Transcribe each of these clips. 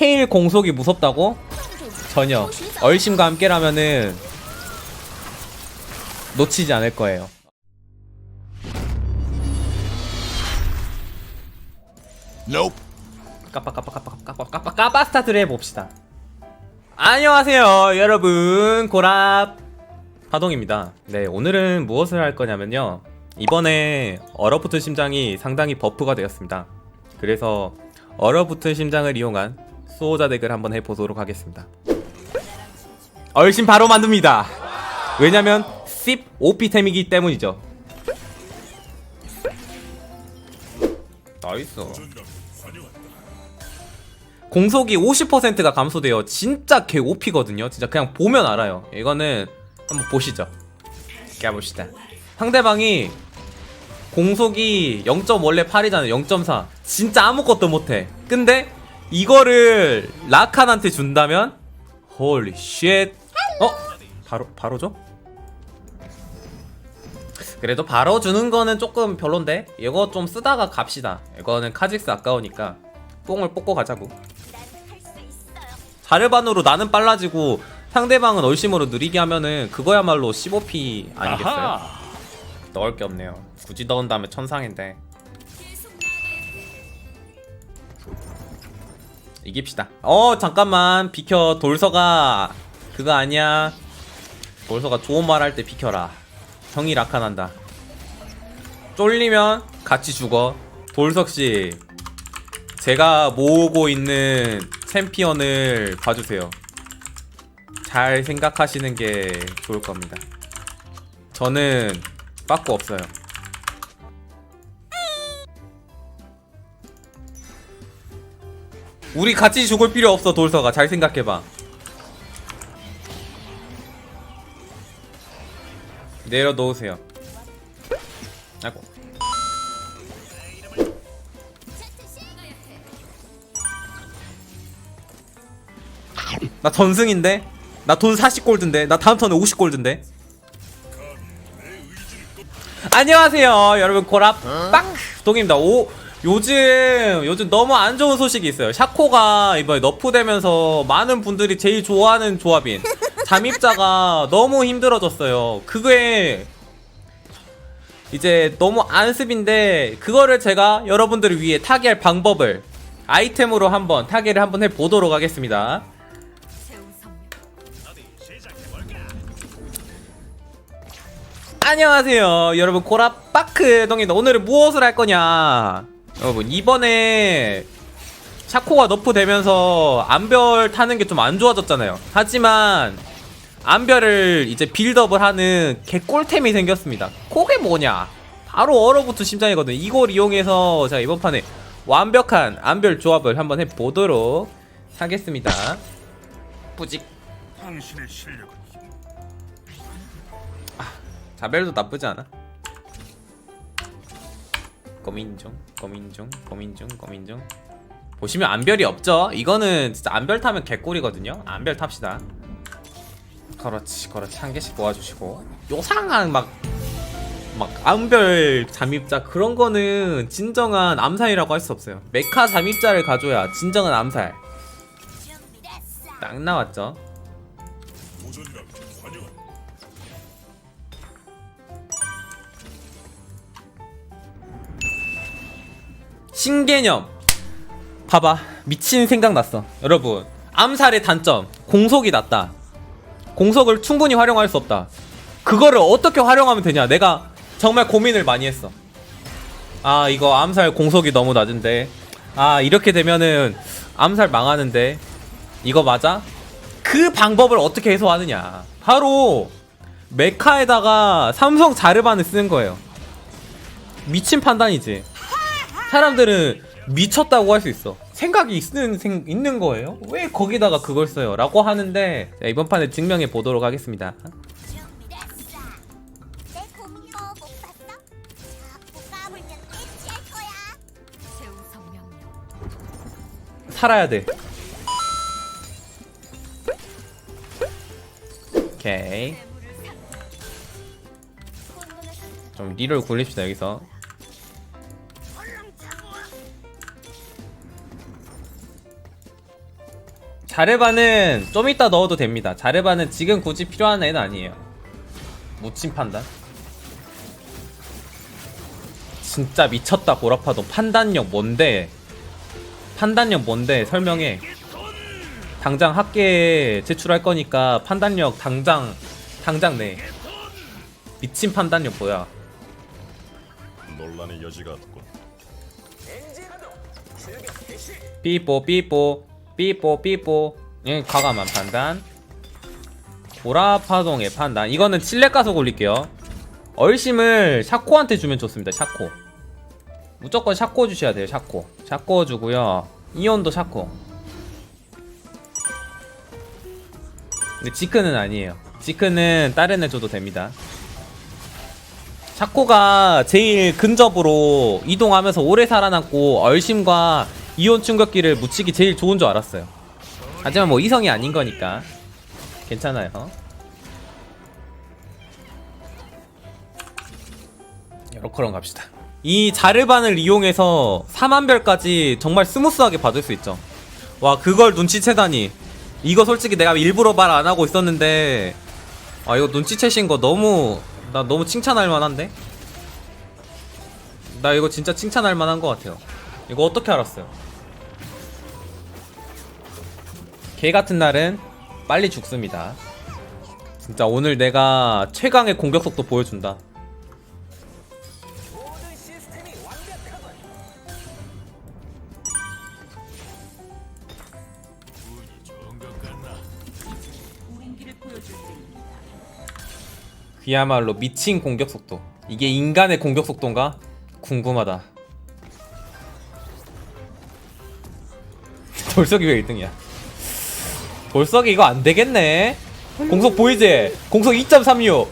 케일 공속이 무섭다고? 전혀. 얼심과 함께라면은 놓치지 않을 거예요. Nope. 까빠 까빠 까빠 까빠 까빠 까빠 스타트를 해봅시다. 안녕하세요 여러분 고랍 하동입니다. 네 오늘은 무엇을 할 거냐면요 이번에 얼어붙은 심장이 상당히 버프가 되었습니다. 그래서 얼어붙은 심장을 이용한 수호자 덱을 한번 해보도록 하겠습니다. 얼씬 바로 만듭니다. 왜냐면 씹 OP템이기 때문이죠. 나이스. 공속이 50%가 감소돼요. 진짜 개 OP거든요. 진짜 그냥 보면 알아요. 이거는 한번 보시죠. 깨봅시다. 상대방이 공속이 0. 원래 8이잖아요. 0.4. 진짜 아무것도 못해. 근데 이거를 라칸한테 준다면 홀리 쉣. 어? 바로 바로 줘? 그래도 바로 주는 거는 조금 별론데 이거 좀 쓰다가 갑시다. 이거는 카직스 아까우니까 뽕을 뽑고 가자고. 자르반으로 나는 빨라지고 상대방은 얼심으로 느리게 하면은 그거야말로 15p 아니겠어요? 넣을 게 없네요. 굳이 넣은 다음에 천상인데 이깁시다. 어 잠깐만 비켜 돌서가 그거 아니야. 돌서가 좋은 말 할 때 비켜라. 형이 라칸한다. 쫄리면 같이 죽어. 돌석 씨 제가 모으고 있는 챔피언을 봐주세요. 잘 생각하시는 게 좋을 겁니다. 저는 빠꾸 없어요. 우리 같이 죽을 필요 없어 돌서가 잘 생각해봐. 내려 놓으세요. 아이고. 나 전승인데? 나 돈 40골드인데? 나 다음 턴에 50골드인데? 안녕하세요 여러분 고랍 빡 동입니다 오 요즘 요즘 너무 안 좋은 소식이 있어요. 샤코가 이번에 너프되면서 많은 분들이 제일 좋아하는 조합인 잠입자가 너무 힘들어졌어요. 그게 이제 너무 안습인데 그거를 제가 여러분들을 위해 타개할 방법을 아이템으로 한번 타개를 한번 해보도록 하겠습니다. 안녕하세요. 여러분 고라파크 동입니다 오늘은 무엇을 할 거냐 여러분 이번에 샤코가 너프 되면서 암별 타는 게 좀 안 좋아졌잖아요. 하지만 암별을 이제 빌드업을 하는 개꿀템이 생겼습니다. 그게 뭐냐? 바로 얼어붙은 심장이거든요 이걸 이용해서 제가 이번 판에 완벽한 암별 조합을 한번 해보도록 하겠습니다. 뿌직. 당신의 실력은 자벨도 나쁘지 않아. 고민 중, 고민 중, 고민 중, 고민 중. 보시면 안별이 없죠? 이거는 진짜 안별 타면 개꿀이거든요. 안별 탑시다. 그렇지, 그렇지. 한 개씩 모아주시고. 요상한 막, 막 안별 잠입자 그런 거는 진정한 암살이라고 할 수 없어요. 메카 잠입자를 가져야 진정한 암살. 딱 나왔죠? 신개념. 봐봐 미친 생각 났어. 여러분 암살의 단점 공속이 낮다. 공속을 충분히 활용할 수 없다. 그거를 어떻게 활용하면 되냐? 내가 정말 고민을 많이 했어. 아 이거 암살 공속이 너무 낮은데. 아 이렇게 되면은 암살 망하는데. 이거 맞아? 그 방법을 어떻게 해소하느냐? 바로 메카에다가 삼성 자르반을 쓰는 거예요. 미친 판단이지 사람들은 미쳤다고 할 수 있어. 생각이 있는, 생, 있는 거예요? 왜 거기다가 그걸 써요? 라고 하는데 자, 이번 판에 증명해 보도록 하겠습니다. 살아야 돼. 오케이. 좀 리를 굴립시다 여기서. 자르바는 좀 이따 넣어도 됩니다. 자르바는 지금 굳이 필요한 애는 아니에요. 묻힌 판단. 진짜 미쳤다 보라파도 판단력 뭔데? 판단력 뭔데? 설명해. 당장 학계에 제출할 거니까 판단력 당장 당장 내. 미친 판단력 뭐야? 논란의 여지가 없군. 삐뽀 삐뽀 삐뽀 삐뽀. 예, 과감한 판단. 보라파동의 판단. 이거는 칠레 가서 올릴게요. 얼심을 샤코한테 주면 좋습니다 샤코. 무조건 샤코 주셔야 돼요 샤코. 샤코 주고요. 이온도 샤코. 근데 지크는 아니에요. 지크는 다른 애 줘도 됩니다. 샤코가 제일 근접으로 이동하면서 오래 살아남고 얼심과 이온 충격기를 묻히기 제일 좋은 줄 알았어요. 하지만 뭐 이성이 아닌 거니까 괜찮아요. 여러커런 갑시다. 이 자르반을 이용해서 3만별까지 정말 스무스하게 받을 수 있죠. 와 그걸 눈치채다니. 이거 솔직히 내가 일부러 말 안 하고 있었는데 아 이거 눈치채신 거 너무 나 너무 칭찬할 만한데? 나 이거 진짜 칭찬할 만한 것 같아요. 이거 어떻게 알았어요? 개 같은 날은 빨리 죽습니다. 진짜 오늘 내가 최강의 공격 속도 보여준다. 그야말로 미친 공격 속도. 이게 인간의 공격 속도인가? 궁금하다. 돌석이 왜 1등이야? 돌석이 이거 안 되겠네. 공속 보이지? 공속 2.36.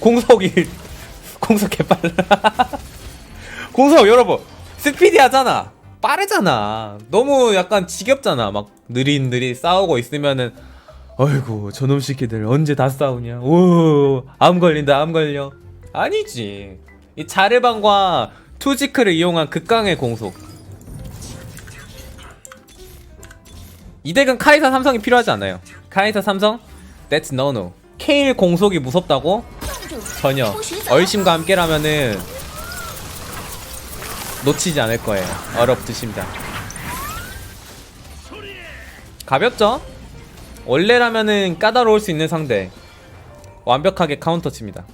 공속 1. 공속 개빨라. 공속 여러분 스피디 하잖아. 빠르잖아. 너무 약간 지겹잖아. 막 느릿느릿 싸우고 있으면은 어이구 저놈 새끼들 언제 다 싸우냐. 오, 암 걸린다. 암 걸려. 아니지. 이 자르방과 투지크를 이용한 극강의 공속. 이 덱은 카이사 삼성이 필요하지 않아요. 카이사 삼성? That's no no. 케일 공속이 무섭다고? 전혀. 얼심과 함께라면은 놓치지 않을 거예요. 어렵드십니다. 가볍죠? 원래라면은 까다로울 수 있는 상대. 완벽하게 카운터 칩니다.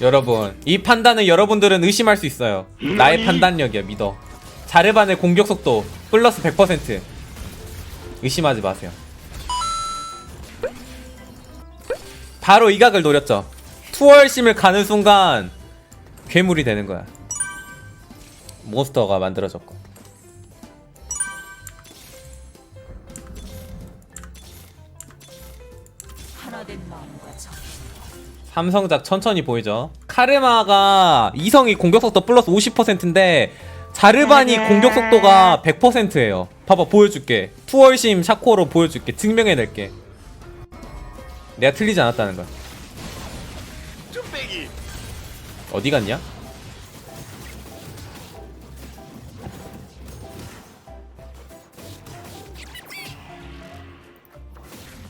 여러분, 이 판단은 여러분들은 의심할 수 있어요. 나의 판단력이야, 믿어. 자르반의 공격 속도 플러스 100% 의심하지 마세요. 바로 이 각을 노렸죠. 투월심을 가는 순간 괴물이 되는 거야. 몬스터가 만들어졌고. 삼성작 천천히 보이죠. 카르마가 이성이 공격 속도 플러스 50%인데 자르반이 공격 속도가 100%예요. 봐봐 보여줄게. 투월심 샤코로 보여줄게. 증명해낼게. 내가 틀리지 않았다는 걸. 어디 갔냐?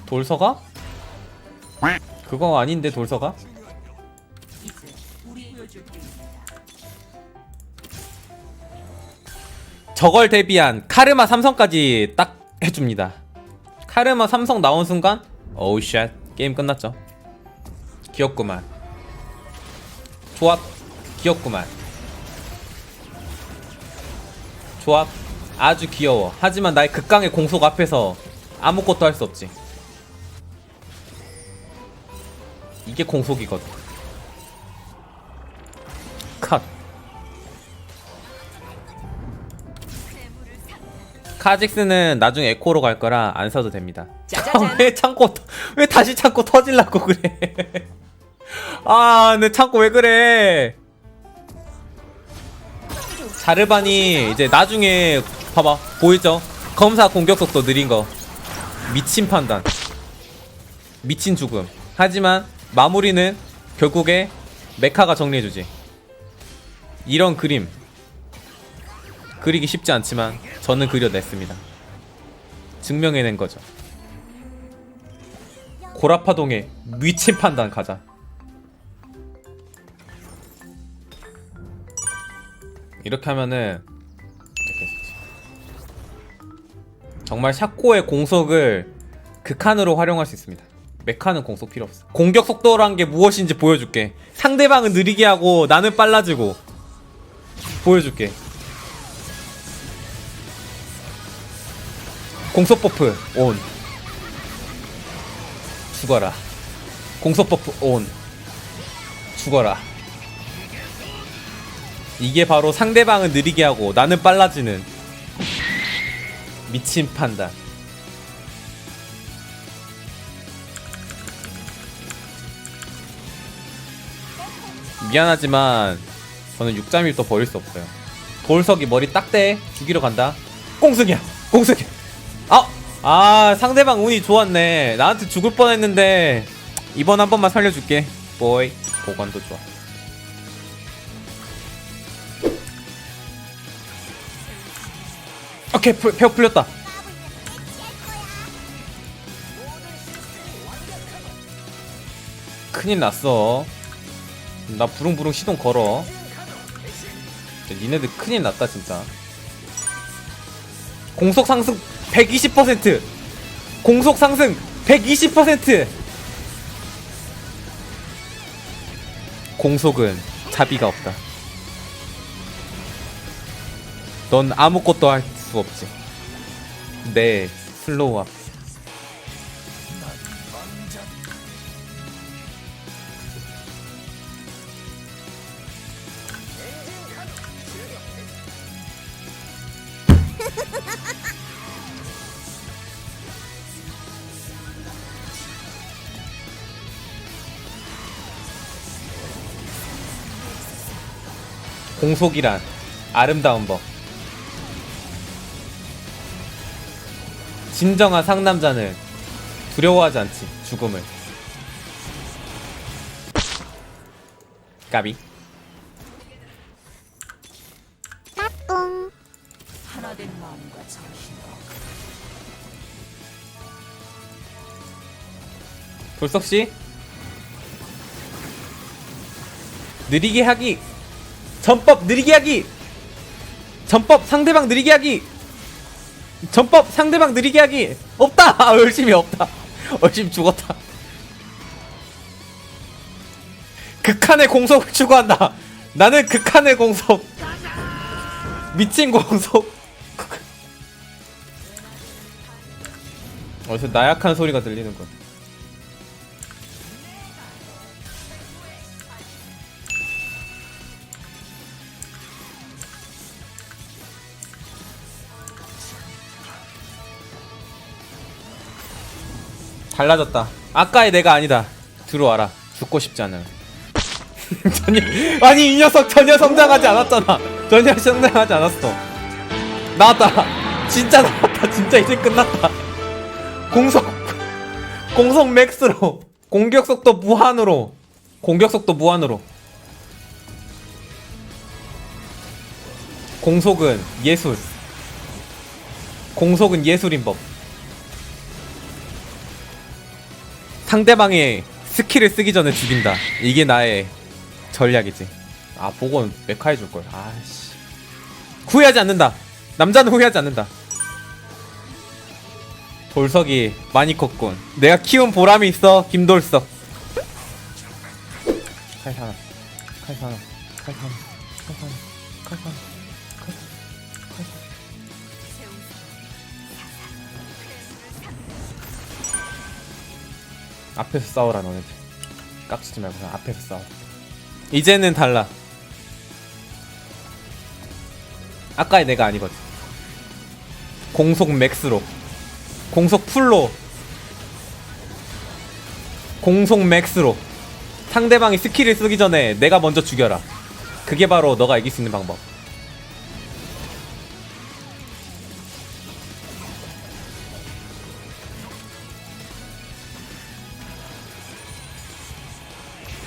돌서가? 그거 아닌데 돌서가? 저걸 대비한 카르마 삼성까지 딱 해줍니다. 카르마 삼성 나온 순간 어우 쉣 게임 끝났죠. 귀엽구만. 조합 귀엽구만. 조합 아주 귀여워. 하지만 나의 극강의 공속 앞에서 아무것도 할 수 없지. 이게 공속이거든. 카직스는 나중에 에코로 갈 거라 안 사도 됩니다. 짜자잔. 왜 창고 터- 왜 다시 창고 터질라고 그래? 아, 내 창고 왜 그래? 자르반이 이제 나중에 봐봐 보이죠? 검사 공격 속도 느린 거 미친 판단 미친 죽음 하지만 마무리는 결국에 메카가 정리해주지 이런 그림 그리기 쉽지 않지만 저는 그려냈습니다. 증명해낸 거죠. 고라파동의 미친 판단 가자. 이렇게 하면은. 정말 샤코의 공속을 극한으로 활용할 수 있습니다. 메카는 공속 필요 없어. 공격 속도란 게 무엇인지 보여줄게. 상대방은 느리게 하고 나는 빨라지고 보여줄게. 공속 버프 온. 죽어라. 공속 버프 온. 죽어라. 이게 바로 상대방은 느리게 하고 나는 빨라지는 미친 판단. 미안하지만 저는 6잠일 버릴 수 없어요. 돌석이 머리 딱대 죽이러 간다. 꽁승이야. 꽁승이야. 아, 아 상대방 운이 좋았네. 나한테 죽을 뻔했는데 이번 한 번만 살려줄게. 보이 보관도 좋아. 오케이 풀, 폐 풀렸다. 큰일 났어. 나 부릉부릉 시동 걸어. 니네들 큰일 났다 진짜. 공속 상승 120%. 공속 상승 120%. 공속은 자비가 없다. 넌 아무것도 할 수 없지. 내 슬로우 앞. 공속이란 아름다운 법. 진정한 상남자는 두려워하지 않지 죽음을. 까비. 까꿍. 하나 된 마음과 정신으로 돌석 씨 느리게 하기 전법 느리게 하기. 전법 상대방 느리게 하기. 전법 상대방 느리게 하기. 없다! 아, 열심히 없다. 열심히 죽었다. 극한의 공속을 추구한다. 나는 극한의 공속. 미친 공속. 어디서 나약한 소리가 들리는 거 달라졌다. 아까의 내가 아니다. 들어와라. 죽고 싶지 않아요. 전혀 아니 이 녀석 전혀 성장하지 않았잖아. 전혀 성장하지 않았어. 나왔다. 진짜 나왔다. 진짜 이제 끝났다. 공속 공속 맥스로 공격 속도 무한으로 공격 속도 무한으로 공속은 예술. 공속은 예술인 법. 상대방의 스킬을 쓰기 전에 죽인다. 이게 나의 전략이지. 아, 보건 메카 해줄 걸. 아씨. 후회하지 않는다. 남자는 후회하지 않는다. 돌석이 많이 컸군. 내가 키운 보람이 있어, 김돌석. 칼 하나, 칼 하나, 칼 하나, 칼 하나, 칼 하나, 앞에서 싸워라 너네들. 깍지지 말고 그냥 앞에서 싸워. 이제는 달라. 아까의 내가 아니거든. 공속 맥스로. 공속 풀로. 공속 맥스로. 상대방이 스킬을 쓰기 전에 내가 먼저 죽여라. 그게 바로 너가 이길 수 있는 방법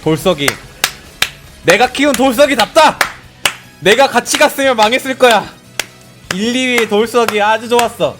돌석이. 내가 키운 돌석이답다! 내가 같이 갔으면 망했을 거야. 1, 2위의 돌석이 아주 좋았어